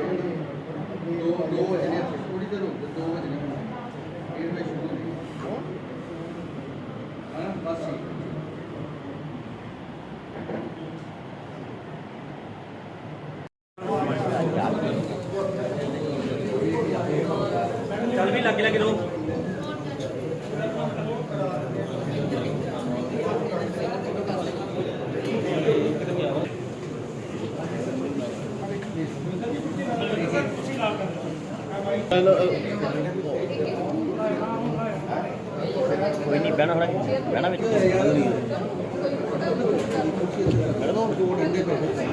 ਦੋ ਦੋ ਵਜੇ ਨੇ ਥੋੜੀ ਦੇਰ ਹੋ ਗਈ, ਦੋ ਵਜੇ ਨੇ ਇਹ ਮੈਂ ਸ਼ੁਰੂ ਹੋਈ ਹਾਂ ਬਸ ਠੀਕ ਚੱਲ ਵੀ ਲੱਗੇ ਲੱਗੇ ਰੋ ਕੋਈ ਨਹੀਂ ਬਹਿਣਾ ਹੋਣਾ ਬਹਿਣਾ ਵਿੱਚ ਬਹਿਣਾ ਦੋ ਦੋ ਡੰਡੇ ਪੈ ਗਏ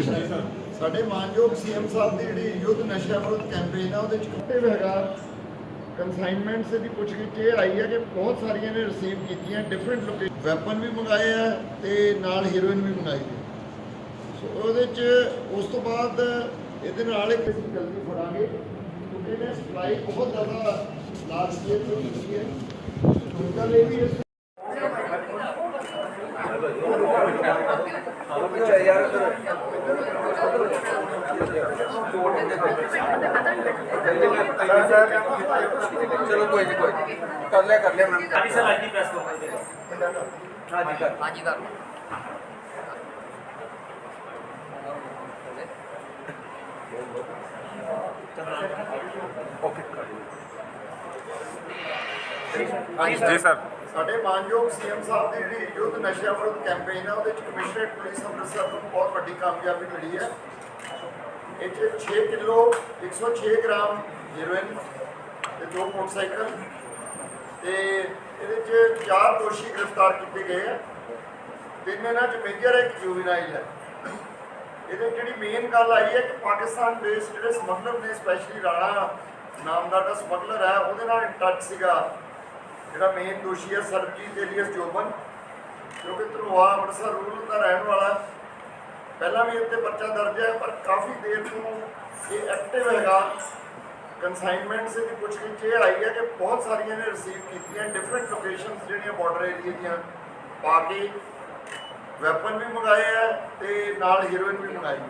ਸਰ ਸਾਡੇ ਮਾਨਯੋਗ ਸੀਐਮ ਸਾਹਿਬ ਦੀ ਜਿਹੜੀ ਯੁੱਧ ਨਸ਼ਾ ਵਿਰੁੱਧ ਕੈਂਪੇਨ ਆ ਉਹਦੇ ਚ ਕੱਟੇ ਹੈਗਾ ਕਨਸਾਈਨਮੈਂਟਸ ਦੀ ਪੁੱਛਗਿੱਛ ਇਹ ਆਈ ਹੈ ਕਿ ਬਹੁਤ ਸਾਰੀਆਂ ਨੇ ਰਿਸੀਵ ਕੀਤੀਆਂ ਡਿਫਰੈਂਟ ਲੋਕੇਸ਼ਨ ਵੈਪਨ ਵੀ ਮੰਗਾਏ ਆ ਤੇ ਨਾਲ ਹੀਰੋਇਨ ਵੀ ਮੰਗਾਈ ਹੈ। ਸੋ ਉਹਦੇ ਚ ਉਸ ਤੋਂ ਬਾਅਦ ਇਹਦੇ ਨਾਲ ਇੱਕ ਅਸੀਂ ਜਲਦੀ ਫੜਾਂਗੇ, ਕਿਉਂਕਿ ਇਹਨੇ ਸਪਲਾਈ ਬਹੁਤ ਜ਼ਿਆਦਾ ਲਾਰਜ ਸਕੇਲ ਤੇ ਕੀਤੀ ਹੈ। ਗੱਲ ਇਹ ਵੀ ਇਸ ਚਲੋ ਕੋਈ ਨਹੀਂ ਕੋਈ ਨੀ। ਕਰ ਲਿਆ ਕਰ ਲਿਆ ਮੈਂ ਹਾਂਜੀ ਸਰ ਅੱਜ ਦੀ ਪ੍ਰੈਸ ਕਾਨਫਰੰਸ ਹਾਂਜੀ ਕਰ। ਹਾਂਜੀ ਕਰ। ਓਕੇ ਕਰ। ਜੀ ਸਰ। ਸਾਡੇ ਮਾਨਯੋਗ ਸੀਐਮ ਸਾਹਿਬ ਦੀ ਜਿਹੜੀ ਯੁੱਧ ਨਸ਼ਾ ਵਿਰੁੱਧ ਕੈਂਪੇਨ ਹੈ ਉਹਦੇ ਚ ਕਮਿਸ਼ਨਰੇਟ ਪੁਲਿਸ ਅੰਮ੍ਰਿਤਸਰ ਨੂੰ ਬਹੁਤ ਵੱਡੀ ਕਾਮਯਾਬੀ ਮਿਲੀ ਹੈ। ਇਹ 'ਚ 6 ਕਿਲੋ 106 ਗ੍ਰਾਮ ਹੀਰੋਇਨ ਤੇ ਦੋ ਮੋਟਰਸਾਈਕਲ ਤੇ ਇਹਦੇ ਚ ਚਾਰ ਦੋਸ਼ੀ ਗ੍ਰਿਫਤਾਰ ਕੀਤੇ ਗਏ ਆ। ਤਿੰਨ ਇਹਨਾਂ ਚ ਮੇਜਰ ਇੱਕ ਜੂਵੀਨਾਈਲ ਹੈ। ਇਹਦੇ ਜਿਹੜੀ ਮੇਨ ਗੱਲ ਆਈ ਹੈ ਕਿ ਪਾਕਿਸਤਾਨ ਬੇਸ ਜਿਹੜੇ ਸਮਗਲਰ ਨੇ ਸਪੈਸ਼ਲੀ ਰਾਣਾ ਨਾਮ ਦਾ ਜਿਹੜਾ ਸਮਗਲਰ ਹੈ, ਉਹਦੇ ਨਾਲ ਟੱਚ ਸੀਗਾ। ਜਿਹੜਾ ਮੇਨ ਦੋਸ਼ੀ ਹੈ, ਸਰਬਜੀਤ ਏਲੀਅਸ ਜੋਬਨ ਕਿਉਂਕਿ ਧਰੋਆ ਅੰਮ੍ਰਿਤਸਰ ਰੂਰਲ ਦਾ ਰਹਿਣ ਵਾਲਾ ਪਹਿਲਾਂ ਵੀ ਇੱਥੇ ਪਰਚਾ ਦਰਜ ਹੈ, ਪਰ ਕਾਫੀ ਦੇਰ ਤੋਂ ਇਹ ਐਕਟਿਵ ਹੈਗਾ। ਕਨਸਾਈਨਮੈਂਟਸ ਦੀ ਪੁੱਛਗਿੱਛ ਇਹ ਆਈ ਹੈ ਕਿ ਬਹੁਤ ਸਾਰੀਆਂ ਨੇ ਰਿਸੀਵ ਕੀਤੀਆਂ ਡਿਫਰੈਂਟ ਲੋਕੇਸ਼ਨਸ ਜਿਹੜੀਆਂ ਬਾਰਡਰ ਏਰੀਆ ਦੀਆਂ, ਪਾ ਕੇ ਵੈਪਨ ਵੀ ਮੰਗਾਏ ਆ ਤੇ ਨਾਲ ਹੀਰੋਇਨ ਵੀ ਮੰਗਾਈ ਹੈ।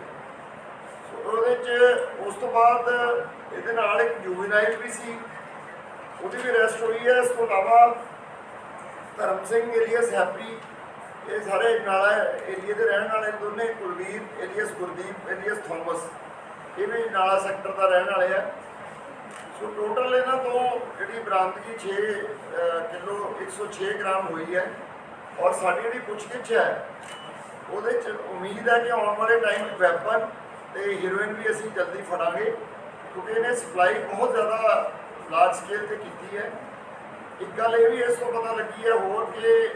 ਉਹਦੇ ਚ ਉਸ ਤੋਂ ਬਾਅਦ ਇਹਦੇ ਨਾਲ ਇੱਕ ਜੂਵੀਨਾਈਲ ਵੀ ਸੀ, ਉਹਦੀ ਵੀ ਰੈਸਟ ਹੋਈ ਹੈ। ਇਸ ਤੋਂ ਇਲਾਵਾ ਧਰਮ ਸਿੰਘ ਏਲੀਅਸ ਹੈਪੀ ਇਹ ਸਾਰੇ ਨਾਲਾ ਏਰੀਏ ਦੇ ਰਹਿਣ ਵਾਲੇ ਦੋਨੇ Kulvir alias Gurdeep alias Thomas. ਇਹ ਵੀ ਨਾਲਾ ਸੈਕਟਰ ਦਾ ਰਹਿਣ ਵਾਲੇ ਆ। ਸੋ ਟੋਟਲ ਇਹਨਾਂ ਤੋਂ ਜਿਹੜੀ ਬਰਾਮਦਗੀ 6 ਅਹ, ਕਿਲੋ 106 ਗ੍ਰਾਮ ਹੋਈ ਹੈ। ਔਰ ਸਾਡੀ ਜਿਹੜੀ ਪੁੱਛਗਿੱਛ ਹੈ ਉਹਦੇ ਚ ਉਮੀਦ ਹੈ ਕਿ ਆਉਣ ਵਾਲੇ ਟਾਈਮ ਵੈਪਨ ਤੇ ਹੀਰੋਇਨ ਵੀ ਅਸੀਂ ਜਲਦੀ ਫੜਾਂਗੇ ਕਿਉਂਕਿ ਇਹਨੇ ਸਪਲਾਈ ਬਹੁਤ ਜ਼ਿਆਦਾ ਲਾਰਜ ਸਕੇਲ ਤੇ ਕੀਤੀ ਹੈ। ਇੱਕ ਗੱਲ ਇਹ ਵੀ ਇਸ ਤੋਂ ਪਤਾ ਲੱਗੀ ਹੈ ਹੋਰ ਕਿ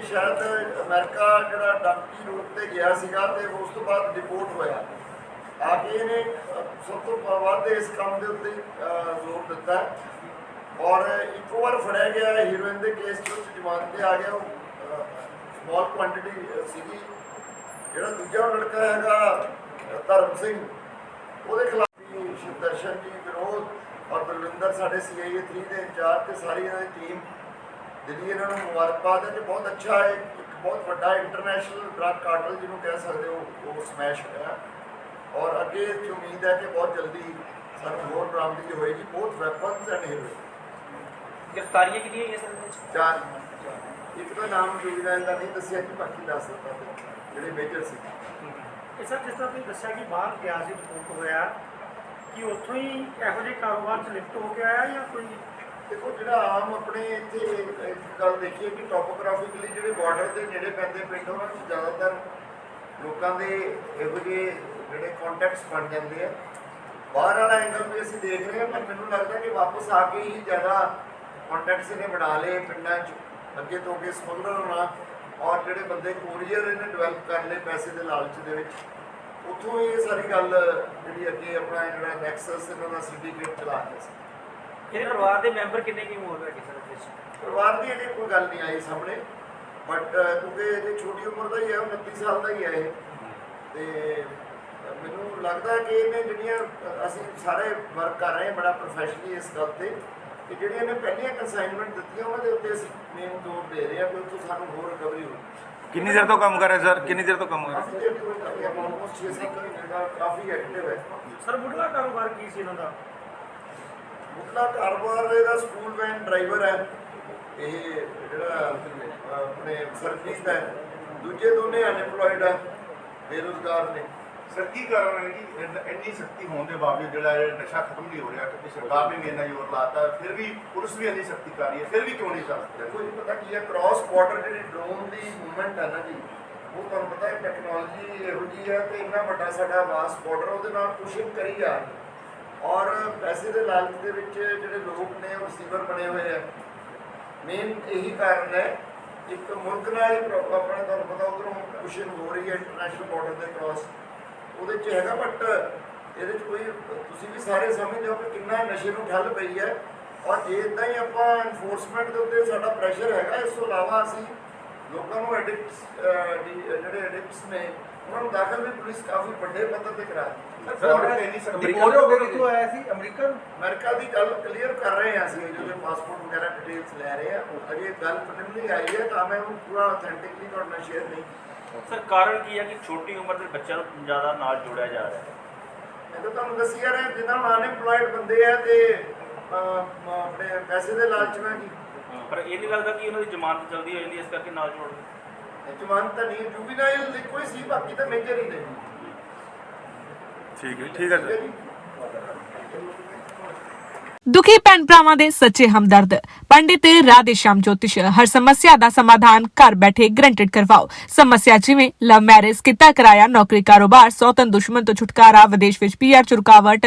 ਇਹ ਸ਼ਾਇਦ ਅਮਰੀਕਾ ਜਿਹੜਾ ਡਾਕਟਰੀ ਰੂਟ ਤੇ ਗਿਆ ਸੀਗਾ ਤੇ ਉਸ ਤੋਂ ਬਾਅਦ ਰਿਪੋਰਟ ਹੋਇਆ। ਆ ਕੇ ਇਹਨੇ ਸਭ ਤੋਂ ਵੱਧ ਇਸ ਕੰਮ ਦੇ ਉੱਤੇ ਜ਼ੋਰ ਦਿੱਤਾ। ਔਰ ਇੱਕ ਵਾਰ ਫੜਿਆ ਗਿਆ ਹੀਰੋਇਨ ਦੇ ਕੇਸ 'ਚ ਜ਼ਮਾਨਤ ਤੇ ਆ ਗਿਆ ਉਹ ਸਮਾਲ ਕੁਆਂਟੀਟੀ ਸੀਗੀ। ਜਿਹੜਾ ਦੂਜਾ ਲੜਕਾ ਹੈਗਾ ਧਰਮ ਸਿੰਘ, ਉਹਦੇ ਖਿਲਾਫ ਵੀ ਸ਼ਿਵਦਰਸ਼ਨ ਜੀ ਵਿਰੋਧ ਔਰ ਬਲਵਿੰਦਰ ਸਾਡੇ ਸੀਆਈਏ 3 ਦੇ ਇੰਚਾਰਜ ਤੇ ਸਾਰੀ ਇਹਨਾਂ ਦੀ ਟੀਮ ਦਿੱਲੀ ਇਹਨਾਂ ਨੂੰ ਮੁਬਾਰਕਬਾਦ ਹੈ ਕਿ ਬਹੁਤ ਅੱਛਾ ਹੈ ਇੱਕ ਬਹੁਤ ਵੱਡਾ ਇੰਟਰਨੈਸ਼ਨਲ ਡਰੱਗ ਕਾਰਟਲ ਜਿਹਨੂੰ ਕਹਿ ਸਕਦੇ ਹੋ ਉਹ ਸਮੈਸ਼ ਹੋਇਆ ਔਰ ਅੱਗੇ ਦੀ ਉਮੀਦ ਹੈ ਕਿ ਬਹੁਤ ਜਲਦੀ ਸਾਨੂੰ ਹੋਰ ਬਰਾਮਦਗੀ ਹੋਏਗੀ ਬਹੁਤ ਵੈਪਨਸ ਐਂਡ ਹੀਰੋਇਨ ਗ੍ਰਿਫਤਾਰੀਆਂ ਕਿਹਦੀਆਂ ਹੋਈਆਂ ਸਰ ਵਿੱਚ? ਚਾਰ। ਇੱਕ ਦਾ ਨਾਮ ਜੁਗਦਾਨ ਦਾ ਨਹੀਂ ਦੱਸਿਆ ਕਿ ਬਾਕੀ ਦੱਸ ਦਿੱਤਾ ਜਿਹੜੇ ਮੇਜਰ ਸੀ। ਇਹ ਸਰ ਜਿਸ ਤਰ੍ਹਾਂ ਤੁਸੀਂ ਦੱਸਿਆ ਕਿ ਬਾਹਰ ਗਿਆ ਸੀ ਰਿਪੋਰਟ ਹੋਇਆ ਕਿ ਉੱਥੋਂ ਹੀ ਇਹੋ ਜਿਹੇ ਕਾਰੋਬਾਰ 'ਚ ਲਿਫਟ ਹੋ ਕੇ ਆਇਆ ਜਾਂ ਕੋਈ ਦੇਖੋ, ਜਿਹੜਾ ਆਮ ਆਪਣੇ ਇੱਥੇ ਇੱਕ ਗੱਲ ਦੇਖੀਏ ਕਿ ਟੋਪੋਗ੍ਰਾਫਿਕਲੀ ਜਿਹੜੇ ਬਾਰਡਰ ਦੇ ਨੇੜੇ ਪੈਂਦੇ ਪਿੰਡ, ਉਹਨਾਂ 'ਚ ਜ਼ਿਆਦਾਤਰ ਲੋਕਾਂ ਦੇ ਇਹੋ ਜਿਹੇ ਜਿਹੜੇ ਕੰਟੈਕਟਸ ਬਣ ਜਾਂਦੇ ਆ। ਬਾਹਰ ਵਾਲਾ ਐਂਗਲ ਵੀ ਅਸੀਂ ਦੇਖ ਰਹੇ ਹਾਂ, ਪਰ ਮੈਨੂੰ ਲੱਗਦਾ ਕਿ ਵਾਪਸ ਆ ਕੇ ਹੀ ਜ਼ਿਆਦਾ ਕੰਟੈਕਟਸ ਇਹਨੇ ਬਣਾ ਲਏ ਪਿੰਡਾਂ 'ਚ, ਅੱਗੇ ਤੋਂ ਅੱਗੇ ਸਮਗਲਰ ਹੋਣਾ ਔਰ ਜਿਹੜੇ ਬੰਦੇ ਕੋਰੀਅਰ ਇਹਨੇ ਡਿਵੈਲਪ ਕਰ ਲਏ ਪੈਸੇ ਦੇ ਲਾਲਚ ਦੇ ਵਿੱਚ। ਉੱਥੋਂ ਇਹ ਸਾਰੀ ਗੱਲ ਜਿਹੜੀ ਅੱਗੇ ਆਪਣਾ ਜਿਹੜਾ ਨੈਕਸਸ ਇਹਨਾਂ ਦਾ ਸਿੰਡੀਕੇਟ ਚਲਾ ਰਿਹਾ ਸੀ। ਇਹਦੇ ਪਰਿਵਾਰ ਦੇ ਮੈਂਬਰ ਕਿੰਨੇ ਕੀ ਉਮਰ ਹੈ ਸਰ ਇਹਦੇ ਵਿੱਚ ਪਰਿਵਾਰ ਦੀ ਅਜੇ ਕੋਈ ਗੱਲ ਨਹੀਂ ਆਈ ਸਾਹਮਣੇ ਬਟ ਕਿਉਂਕਿ ਇਹਦੀ ਛੋਟੀ ਉਮਰ ਦਾ ਹੀ ਹੈ ਉਹ 29 ਸਾਲ ਦਾ ਹੀ ਹੈ ਇਹ। ਤੇ ਮੈਨੂੰ ਲੱਗਦਾ ਕਿ ਇਹਨੇ ਜਿਹੜੀਆਂ ਅਸੀਂ ਸਾਰੇ ਵਰਕ ਕਰ ਰਹੇ ਹਾਂ ਬੜਾ ਪ੍ਰੋਫੈਸ਼ਨਲੀ ਇਸ ਗੱਲ ਤੇ ਕਿ ਜਿਹੜੀਆਂ ਨੇ ਪਹਿਲੀਆਂ ਕਨਸਾਈਨਮੈਂਟ ਦਿੱਤੀਆਂ ਉਹਨਾਂ ਦੇ ਉੱਤੇ ਅਸੀਂ ਮੇਨ ਜ਼ੋਰ ਦੇ ਰਹੇ ਹਾਂ ਕਿ ਉੱਥੋਂ ਸਾਨੂੰ ਹੋਰ ਰਿਕਵਰੀ ਹੋਵੇ ਕਿੰਨੀ ਦੇਰ ਤੋਂ ਕੰਮ ਕਰ ਰਹੇ ਸਰ? ਕਿੰਨੀ ਦੇਰ ਤੋਂ ਕੰਮ ਕਰ ਰਹੇ ਹਾਂ? ਆਲਮੋਸਟ 6-7 ਮਹੀਨੇ ਦਾ ਕਾਫੀ ਐਕਟਿਵ ਹੈ। ਸਰ ਮੁੱਢਲਾ ਕਾਰੋਬਾਰ ਕੀ ਸੀ ਇਹਨਾਂ ਦਾ? ਮੁੱਢਲਾ ਕਾਰੋਬਾਰ ਇਹਦਾ ਸਕੂਲ ਵੈਨ ਡਰਾਈਵਰ ਹੈ। ਇਹ ਜਿਹੜਾ ਆਪਣੇ ਸਰਵਿਸ ਦਾ ਹੈ। ਦੂਜੇ ਦੋਨੇ ਅਨਐਮਪਲੋਇਡ ਹੈ। ਬੇਰੁਜ਼ਗਾਰ ਨੇ। ਸਰ ਕੀ ਕਾਰਨ ਹੈ ਕਿ ਇੰਨ- ਇੰਨੀ ਸਖਤੀ ਹੋਣ ਦੇ ਬਾਵਜੂਦ ਜਿਹੜਾ ਇਹ ਨਸ਼ਾ ਖਤਮ ਨਹੀਂ ਹੋ ਰਿਹਾ ਕਿਉਂਕਿ ਸਰਕਾਰ ਨੇ ਵੀ ਇੰਨਾ ਜ਼ੋਰ ਲਾਤਾ ਫਿਰ ਵੀ ਪੁਲਿਸ ਵੀ ਇੰਨੀ ਸਖਤੀ ਕਰ ਰਹੀ ਹੈ ਫਿਰ ਵੀ ਕਿਉਂ ਨਹੀਂ ਚੱਲ ਰਿਹਾ ਦੇਖੋ ਜੀ ਪਤਾ ਕੀ ਹੈ ਕ੍ਰਾਸ ਬਾਰਡਰ ਜਿਹੜੀ ਡਰੋਨ ਦੀ ਮੂਵਮੈਂਟ ਹੈ ਨਾ ਜੀ ਉਹ ਤੁਹਾਨੂੰ ਪਤਾ ਹੈ ਟੈਕਨੋਲੋਜੀ ਇਹੋ ਜੀ ਹੈ ਤੇ ਇੰਨਾ ਵੱਡਾ ਸਾਡਾ ਵਾਸ ਬਾਰਡਰ ਉਹਦੇ ਨਾਲ ਪੁਸ਼ਿੰਗ ਕਰੀ ਜਾ ਰਹੀ ਹੈ। ਔਰ ਪੈਸੇ ਦੇ ਲਾਲਚ ਦੇ ਵਿੱਚ ਜਿਹੜੇ ਲੋਕ ਨੇ ਉਹ ਰਿਸੀਵਰ ਬਣੇ ਹੋਏ ਆ। ਮੇਨ ਇਹੀ ਕਾਰਨ ਹੈ, ਇੱਕ ਮੁਲਕ ਨਾਲ ਆਪਣਾ ਤੁਹਾਨੂੰ ਪਤਾ ਉਧਰੋਂ ਪੁਸ਼ਿੰਗ ਹੋ ਰਹੀ ਹੈ ਇੰਟਰਨੈਸ਼ਨਲ ਬਾਰਡਰ ਦੇ ਕ੍ਰਾਸ ਉਹਦੇ ਚ ਹੈਗਾ ਬਟ ਇਹਦੇ ਚ ਕੋਈ, ਤੁਸੀਂ ਵੀ ਸਾਰੇ ਸਮਝਦੇ ਹੋ ਕਿ ਕਿੰਨਾ ਨਸ਼ੇ ਨੂੰ ਠੱਲ ਪਈ ਹੈ। ਔਰ ਜੇ ਇਦਾਂ ਹੀ ਆਪਾਂ ਐਨਫੋਰਸਮੈਂਟ ਦੇ ਉੱਤੇ ਸਾਡਾ ਪ੍ਰੈਸ਼ਰ ਹੈਗਾ, ਇਸ ਤੋਂ ਇਲਾਵਾ ਅਸੀਂ ਲੋਕਾਂ ਨੂੰ ਐਡਿਕਟਸ ਜਿਹੜੇ ਐਡਿਕਟਸ ਨੇ ਉਹਨਾਂ ਨੂੰ ਦਾਖਲ ਵੀ ਪੁਲਿਸ ਕਾਫੀ ਵੱਡੇ ਪੱਧਰ ਤੇ ਕਰਾ ਰਹੀ ਹੈ। ਸਰ ਫੋਰਨ ਤੇ ਇੰਨੀ ਸਖਤੀ ਰਿਪੋਰਟ ਹੋ ਗਈ ਕਿੱਥੋਂ ਆਇਆ ਸੀ? ਅਮਰੀਕਾ ਅਮਰੀਕਾ ਦੀ ਗੱਲ ਕਲੀਅਰ ਕਰ ਰਹੇ ਹਾਂ ਅਸੀਂ ਜਿਹਦੇ ਪਾਸਪੋਰਟ ਵਗੈਰਾ ਡਿਟੇਲਸ ਲੈ ਰਹੇ ਹਾਂ ਅਜੇ ਗੱਲ ਪ੍ਰੀਲਿਮਿਨਰੀ ਆਈ ਹੈ ਤਾਂ ਮੈਂ ਉਹਨੂੰ ਪੂਰਾ ਅਥੈਂਟਿਕਲੀ ਤੁਹਾਡੇ ਨਾਲ ਸ਼ੇਅਰ ਨਹੀਂ ਸਰ ਕਾਰਨ ਕੀ ਹੈ ਕਿ ਛੋਟੀ ਉਮਰ ਦੇ ਬੱਚਿਆਂ ਨੂੰ ਜ਼ਿਆਦਾ ਨਾਲ ਜੋੜਿਆ ਜਾ ਰਿਹਾ ਹੈ? ਮੈਂ ਤਾਂ ਤੁਹਾਨੂੰ ਦੱਸੀ ਜਾ ਰਿਹਾ ਜਿਨ੍ਹਾਂ ਨੂੰ ਅਨਐਮਪਲੋਇਡ ਬੰਦੇ ਆ ਤੇ ਆਪਣੇ ਪੈਸੇ ਦੇ ਲਾਲਚ ਨਾਲ ਜੀ ਪਰ ਇਹ ਨਹੀਂ ਲੱਗਦਾ ਕਿ ਉਹਨਾਂ ਦੀ ਜ਼ਮਾਨਤ ਜਲਦੀ ਹੋ ਜਾਂਦੀ ਇਸ ਕਰਕੇ ਨਾਲ ਜੋੜ ਦਿੰਦੇ ਜਵਾਨ ਤਾਂ ਨਹੀਂ ਜੁਬੀਨਾਈਲ ਇੱਕੋ ਹੀ ਸੀ ਬਾਕੀ ਤਾਂ ਮੇਜਰ ਹੀ ਨੇ। ਠੀਕ ਹੈ ਠੀਕ ਹੈ ਸਰ। ਦੁਖੀ ਭੈਣ ਭਰਾਵਾਂ ਦੇ ਸੱਚੇ ਹਮਦਰਦ। ਪੰਡਿਤ ਰਾਧੇ ਸ਼ਾਮ ਜੋਤਿਸ਼ ਹਰ ਸਮੱਸਿਆ ਦਾ ਸਮਾਧਾਨ ਘਰ ਬੈਠੇ ਗਰੰਟਡ ਕਰਵਾਓ। ਸਮੱਸਿਆ ਜਿਵੇਂ ਲਵ ਮੈਰਿਜ ਕਿੱਤਾ ਕਰਾਇਆ ਨੌਕਰੀ ਕਾਰੋਬਾਰ ਸੌਤਨ ਦੁਸ਼ਮਣ ਤੋਂ ਛੁਟਕਾਰਾ ਵਿਦੇਸ਼ ਵਿੱਚ ਪੀਆਰ ਚ ਰੁਕਾਵਟ।